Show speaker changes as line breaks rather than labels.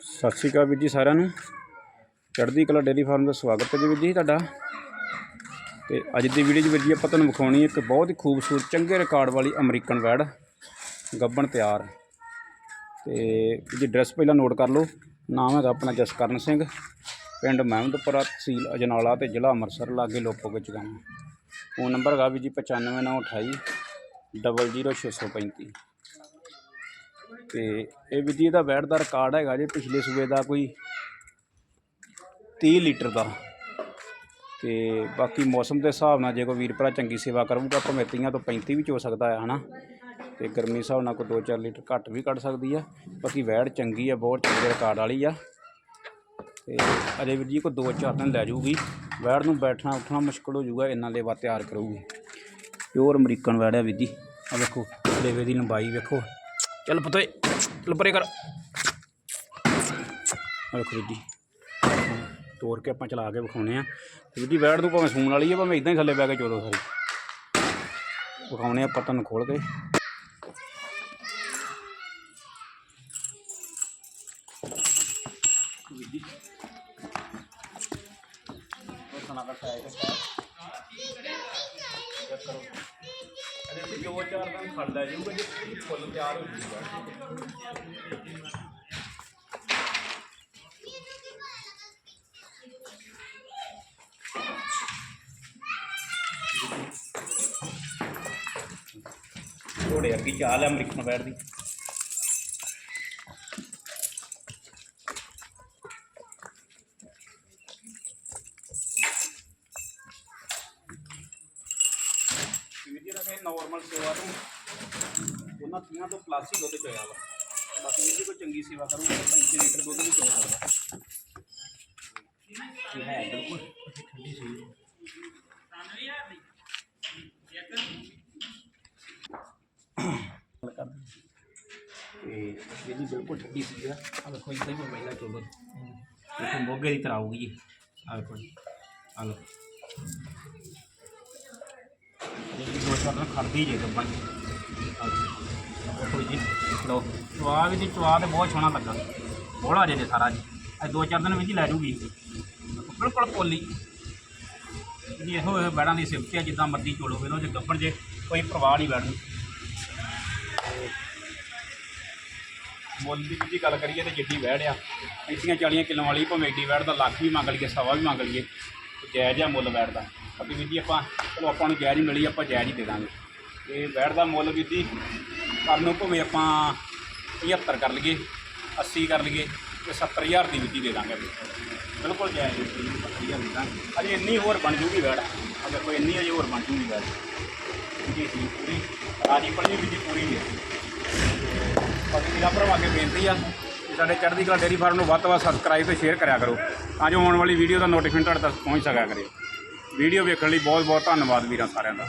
ਸਤਿ ਸ਼੍ਰੀ ਅਕਾਲ ਵੀਰ ਜੀ ਸਾਰਿਆਂ ਨੂੰ। ਚੜ੍ਹਦੀ ਕਲਾ ਡੇਅਰੀ ਫਾਰਮ ਦਾ ਸਵਾਗਤ ਹੈ ਜੀ ਵੀਰ ਜੀ ਤੁਹਾਡਾ। ਤੇ ਅੱਜ ਦੀ ਵੀਡੀਓ 'ਚ ਵੀਰ ਜੀ ਆਪਾਂ ਤੁਹਾਨੂੰ ਵਿਖਾਉਣੀ ਇੱਕ ਬਹੁਤ ਹੀ ਖੂਬਸੂਰਤ, ਚੰਗੇ ਰਿਕਾਰਡ ਵਾਲੀ ਅਮਰੀਕਨ ਵੈੜ, ਗੱਬਣ ਤਿਆਰ। ਤੇ ਜੀ ਐਡਰੈਸ ਪਹਿਲਾਂ ਨੋਟ ਕਰ ਲਓ। ਨਾਮ ਹੈਗਾ ਆਪਣਾ ਜਸਕਰਨ ਸਿੰਘ। ਪਿੰਡ ਮਹਿਮਦਪੁਰਾ ਤਹਿਸੀਲ ਅਜਨਾਲਾ ਤੇ ਜ਼ਿਲ੍ਹਾ ਅੰਮ੍ਰਿਤਸਰ, ਲਾਗੇ ਲੋਪੋ ਵਿੱਚ ਫੋਨ ਨੰਬਰ ਹੈਗਾ ਵੀਰ ਜੀ 9598 00635 ਤੇ ਇਹ ਵੀ ਜੀ ਇਹਦਾ ਵੈਟ ਦਾ ਰਿਕਾਰਡ ਹੈਗਾ ਜੀ, ਪਿਛਲੇ ਸੂਬੇ ਦਾ ਕੋਈ 30 ਲੀਟਰ ਦਾ। ਤੇ ਬਾਕੀ ਮੌਸਮ ਦੇ ਹਿਸਾਬ ਨਾਲ ਜੇ ਕੋਈ ਵੀਰ ਭਰਾ ਚੰਗੀ ਸੇਵਾ ਕਰੂਗਾ ਭਾਵੇਂ ਤੀਆਂ ਤੋਂ 35 ਵੀ ਚੋ ਸਕਦਾ ਹੈ, ਹਨਾ? ਤੇ ਗਰਮੀ ਹਿਸਾਬ ਨਾਲ ਕੋਈ 2-4 ਲੀਟਰ ਘੱਟ ਵੀ ਕੱਢ ਸਕਦੀ ਆ। ਬਾਕੀ ਵੈਟ ਚੰਗੀ ਆ, ਬਹੁਤ ਚੰਗੇ ਰਿਕਾਰਡ ਵਾਲੀ ਆ। ਤੇ ਅਜੇ ਵੀਰ ਜੀ ਕੋਈ 2-4 ਦਿਨ ਲੈ ਜਾਊਗੀ ਵੈੜ ਨੂੰ ਬੈਠਣਾ ਉੱਠਣਾ ਮੁਸ਼ਕਲ ਹੋ ਜਾਊਗਾ ਇੰਨਾ ਲੇਵਾ ਤਿਆਰ ਕਰੂਗੀ। ਪਿਓਰ ਅਮਰੀਕਨ ਵੈੜ ਆ ਵੀਰ ਜੀ। ਆ ਵੇਖੋ, ਲੇਵੇ ਦੀ ਲੰਬਾਈ ਵੇਖੋ। ਚੱਲ ਪੁੱਤੇ ਚੱਲ ਪਰੇ ਕਰ ਆ ਵੇਖੋ ਵੀਰ ਜੀ ਤੋੜ ਕੇ ਆਪਾਂ ਚਲਾ ਕੇ ਵਿਖਾਉਣੇ ਆ ਤੇ ਵੀਰ ਜੀ ਵੈੜ ਨੂੰ ਭਾਵੇਂ ਸੂਣ ਵਾਲੀ ਆ ਭਾਵੇਂ ਇਦਾਂ ਹੀ ਥੱਲੇ ਬਹਿ ਕੇ ਚੋਦੋ ਸਾਰੀ ਵਿਖਾਉਣੇ ਆ ਆਪਾਂ ਤੁਹਾਨੂੰ ਖੋਲ ਕੇ ਵੀਰ ਜੀ ਉਹ ਸੁਣਾ ਕਰਤਾ ਹੈ ਕਿ ਚੈੱਕ ਕਰੋ ਅਰੇ ਵੀ ਦੋ ਚਾਰ ਦਿਨ ਫੜ ਲੈ ਜਾਊਗਾ, ਜੇ ਪੂਰੀ ਫੁੱਲ ਤਿਆਰ ਹੋ ਜਾਊਗਾ। ਥੋੜੇ ਅੱਗੇ ਚਾਲ ਹੈ ਅਮਰੀਕਨ ਬੈਠ ਦੀ ਵੀਰ ਜੀ ਦਾ ਨਾਰਮਲ ਸੇਵਾ ਤੋਂ ਉਹਨਾਂ ਤੀਆਂ ਤੋਂ ਪਲੱਸ ਹੀ ਦੁੱਧ ਚੋਇਆ ਵਾ। ਬਾਕੀ ਵੀਰ ਕੋਈ ਚੰਗੀ ਸੇਵਾ ਕਰੂਗਾ ਤਾਂ 35 ਲੀਟਰ ਦੁੱਧ ਵੀ ਚੋ ਸਕਦਾ ਇਹ ਹੈ ਬਿਲਕੁਲ। ਠੰਡੀ ਸੀ ਤੇ ਇਹ ਬਿਲਕੁਲ ਠੰਡੀ ਸੀ ਆ। ਆਹ ਵੇਖੋ ਇਦਾਂ ਹੀ ਪਹਿਲਾਂ ਚੋਲੋ। ਦੇਖੋ ਮੋਗੇ ਦੀ ਤਰ੍ਹਾਂ ਆਊਗੀ ਜੀ ਆ ਵੇਖੋ ਆ ਲਓ। ਇਹ ਦੋ ਚਾਰ ਦਿਨ ਖੜਦੀ ਜੇ ਗੱਬਣ। ਦੇਖੋ ਜੀ ਲੋ ਚਵਾ ਵੀ ਦੀ ਚਵਾ ਤੇ ਬਹੁਤ ਸੋਹਣਾ ਲੱਗਾ। ਬੋੜਾ ਜੇ ਸਾਰਾ ਜੀ। ਇਹ ਦੋ ਚਾਰ ਦਿਨ ਵਿੱਚ ਹੀ ਲੈ ਜੂਗੀ। ਬਿਲਕੁਲ ਪੋਲੀ। ਜੀ, ਇਹੋ ਇਹੋ ਬੈੜਾਂ ਦੀ ਸਿਫਤ ਹੈ ਜਿੱਦਾਂ ਮਰਜ਼ੀ ਚੋਲੋ। ਇਹਨਾਂ ਦੇ ਗੱਬਣ ਜੇ ਕੋਈ ਪ੍ਰਵਾਹ ਨਹੀਂ ਬੈੜਨ ਮੁੱਲ ਦੀ ਜੀ ਗੱਲ ਕਰੀਏ ਤੇ ਜਿੱਡੀ ਵੈੜ ਆ। 30 40 ਕਿਲੋ ਵਾਲੀ ਭਾਵੇਂ ਏਡੀ ਵੈੜ ਦਾ, ਲੱਖ ਵੀ ਮੰਗ ਲਈਏ, ਸਵਾ ਵੀ ਮੰਗ ਲਈਏ। ਤੇ ਜਾਇਜ਼ ਆ ਮੁੱਲ ਵੈੜ ਦਾ। ਬਾਕੀ ਵੀਰ ਜੀ ਆਪਾਂ, ਚਲੋ ਆਪਾਂ ਨੂੰ ਜਾਇਜ਼ ਹੀ ਮਿਲੀ, ਆਪਾਂ ਜਾਇਜ਼ ਹੀ ਦੇ ਦਾਂਗੇ। ਤੇ ਵੈੜ ਦਾ ਮੁੱਲ ਵੀਰ ਜੀ ਕਰਨ ਨੂੰ ਭਾਵੇਂ ਆਪਾਂ 75 ਕਰ ਲਈਏ 80 ਕਰ ਲਈਏ ਤੇ 70000 ਦੀ ਵਿੱਧੀ ਦੇ ਦਾਂਗੇ ਬਿਲਕੁਲ ਜਾਇਜ਼ ਵੀਰ ਜੀ 70000 ਦੇ ਦਾਂਗੇ। ਅਜੇ ਇੰਨੀ ਹੋਰ ਬਣ ਜੂਗੀ ਵੈੜ ਅਗਰ ਕੋਈ ਇੰਨੀ ਅਜੇ ਹੋਰ ਬਣ ਜੂਗੀ ਵੈੜ ਜੀ ਸੀ ਪੂਰੀ। ਰਾਜੀ ਪੜੀ ਵੀ ਜੀ ਪੂਰੀ ਹੈ। ਬਾਕੀ ਵੀਰਾਂ ਭਰਾਵਾਂ, ਅੱਗੇ ਬੇਨਤੀ ਆ ਕਿ ਸਾਡੇ ਚੜ੍ਹਦੀ ਕਲਾ ਡੇਅਰੀ ਫਾਰਮ ਨੂੰ ਵੱਧ ਤੋਂ ਵੱਧ ਸਬਸਕ੍ਰਾਈਬ ਤੇ ਸ਼ੇਅਰ ਕਰਿਆ ਕਰੋ, ਤਾਂ ਜੋ ਆਉਣ ਵਾਲੀ ਵੀਡੀਓ ਦਾ ਨੋਟੀਫਿਕੇਸ਼ਨ ਤੁਹਾਡੇ ਤੱਕ ਪਹੁੰਚ ਸਕਿਆ ਕਰੇ। ਵੀਡੀਓ ਵੇਖਣ ਲਈ ਬਹੁਤ ਬਹੁਤ ਧੰਨਵਾਦ ਵੀਰਾਂ ਸਾਰਿਆਂ ਦਾ।